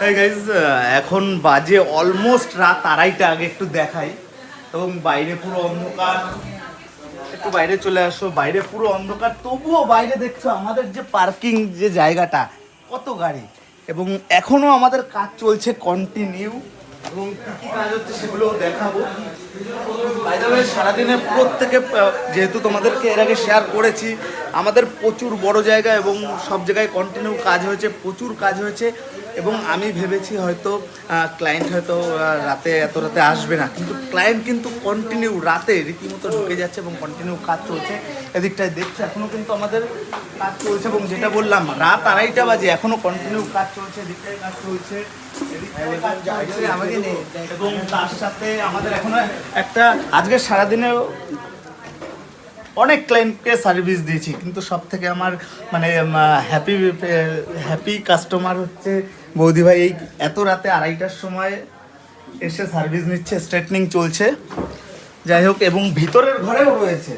তাই গাইজ এখন বাজে অলমোস্ট রাত আড়াইটা, আগে একটু দেখাই। এবং বাইরে পুরো অন্ধকার। একটু বাইরে চলে আসো, বাইরে পুরো অন্ধকার। তবুও বাইরে দেখছ আমাদের যে পার্কিং যে জায়গাটা, কত গাড়ি। এবং এখনও আমাদের কাজ চলছে কন্টিনিউ এবং কি কি কাজ হচ্ছে সেগুলো দেখাবো। বাইরে সারাদিনে প্রত্যেকে যেহেতু তোমাদেরকে এর আগে শেয়ার করেছি আমাদের প্রচুর বড় জায়গা এবং সব জায়গায় কন্টিনিউ কাজ হয়েছে, প্রচুর কাজ হয়েছে এবং আমি ভেবেছি হয়তো ক্লায়েন্ট হয়তো রাতে, এত রাতে আসবে না। কিন্তু ক্লায়েন্ট কিন্তু কন্টিনিউ রাতে রীতিমতো ঢুকে যাচ্ছে এবং কন্টিনিউ কাজ চলছে। এদিকটায় দেখছ এখনও কিন্তু আমাদের কাজ চলছে এবং যেটা বললাম, রাত আড়াইটা বাজে এখনও কন্টিনিউ কাজ চলছে, এদিকটায় কাজ চলছে এবং তার সাথে আমাদের এখনও একটা, আজকে সারাদিনে অনেক ক্লায়েন্টকে সার্ভিস দিয়েছি কিন্তু সব থেকে আমার মানে হ্যাপি হ্যাপি কাস্টমার হচ্ছে বৌদি ভাই। এই এত রাতে আড়াইটার সময় এসে সার্ভিস নিচ্ছে স্ট্রেটনিং চলছে। যাই হোক এবং ভিতরের ঘরেও রয়েছে।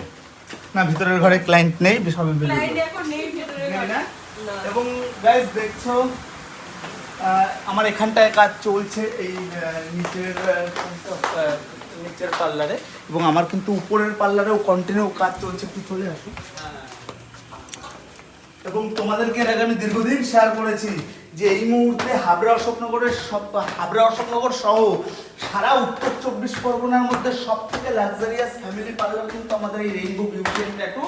না ভিতরের ঘরে ক্লায়েন্ট নেই সবে বেরিয়ে এখন নেই ভেতরে এবং গাইজ দেখছ আমার এখানটায় কাজ চলছে এই নিচের নিচের পার্লারে এবং আমার কিন্তু উপরের পার্লারেও কন্টিনিউ কাজ চলছে, একটু চলে আসো। এবং তোমাদেরকে এর আগে আমি দীর্ঘদিন শেয়ার করেছি যে এই মুহূর্তে হাবড়া অশোকনগরের সব হাবড়া অশোকনগর সহ সারা উত্তর চব্বিশ পরগনার মধ্যে সব থেকে লাক্সারিয়াস ফ্যামিলি পার্লার কিন্তু আমাদের এই রেইনবো বিউটি অ্যান্ড ট্যাটু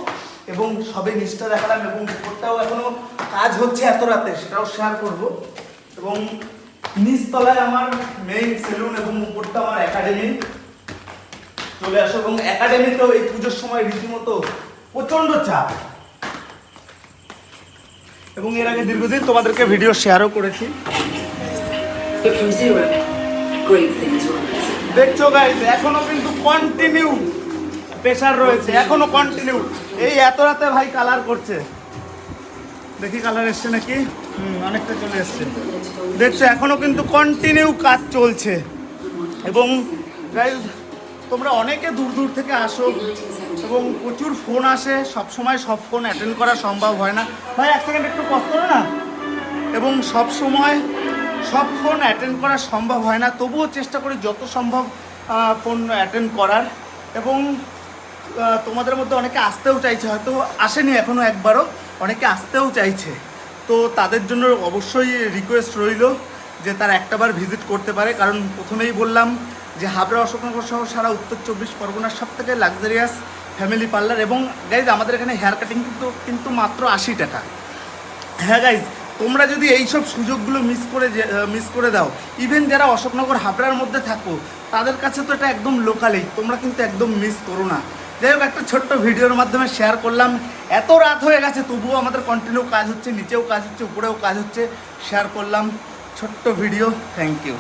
এবং সবে নিষ্ঠা দেখালাম এবং উপরটাও এখনও কাজ হচ্ছে এত রাতে, সেটাও শেয়ার করব। এবং নিচতলায় আমার মেইন সেলুন এবং উপরটা আমার একাডেমি চলে আসো এবং একাডেমিতেও এই পুজোর সময় রীতিমতো প্রচণ্ড চাপ। এবং এর আগে দীর্ঘদিন তোমাদেরকে ভিডিও শেয়ারও করেছি. দেখছ গাইজ এখনও কিন্তু কন্টিনিউ প্রেশার রয়েছে, এখনও কন্টিনিউ এই এত রাতে ভাই কালার করছে। দেখি কালার এসছে নাকি? হুম, অনেকটা চলে এসছে। দেখছ, এখনও কিন্তু কন্টিনিউ কাজ চলছে। এবং গাইজ তোমরা অনেকে দূর দূর থেকে আসো এবং প্রচুর ফোন আসে সব সময় সব ফোন অ্যাটেন্ড করা সম্ভব হয় না। ভাই, এক সেকেন্ড একটু কষ্ট করো না? এবং সব সময় সব ফোন অ্যাটেন্ড করা সম্ভব হয় না, তবুও চেষ্টা করি যত সম্ভব ফোন অ্যাটেন্ড করার। এবং তোমাদের মধ্যে অনেকে আসতেও চাইছে, হয়তো আসেনি এখনও একবারও, অনেকে আসতেও চাইছে। তো তাদের জন্য অবশ্যই রিকোয়েস্ট রইল যে তারা একটাবার ভিজিট করতে পারে, কারণ প্রথমেই বললাম যে হাবড়া অশোকনগর সহ সারা উত্তর চব্বিশ পরগনার সব থেকে লাক্সারিয়াস ফ্যামিলি পার্লার এবং গাইজ আমাদের এখানে হেয়ার কাটিং কিন্তু কিন্তু মাত্র আশি টাকা। হ্যাঁ গাইজ তোমরা যদি এই সব সুযোগগুলো মিস করে মিস করে দাও ইভেন যারা অশোকনগর হাবড়ার মধ্যে থাকো, তাদের কাছে তো এটা একদম লোকালেই তোমরা কিন্তু একদম মিস করো না। যাই হোক, একটা ছোট্ট ভিডিওর মাধ্যমে শেয়ার করলাম। এত রাত হয়ে গেছে, তবুও আমাদের কন্টিনিউ কাজ হচ্ছে, নিচেও কাজ হচ্ছে, উপরেও কাজ হচ্ছে শেয়ার করলাম। ছোট্ট ভিডিও থ্যাংক ইউ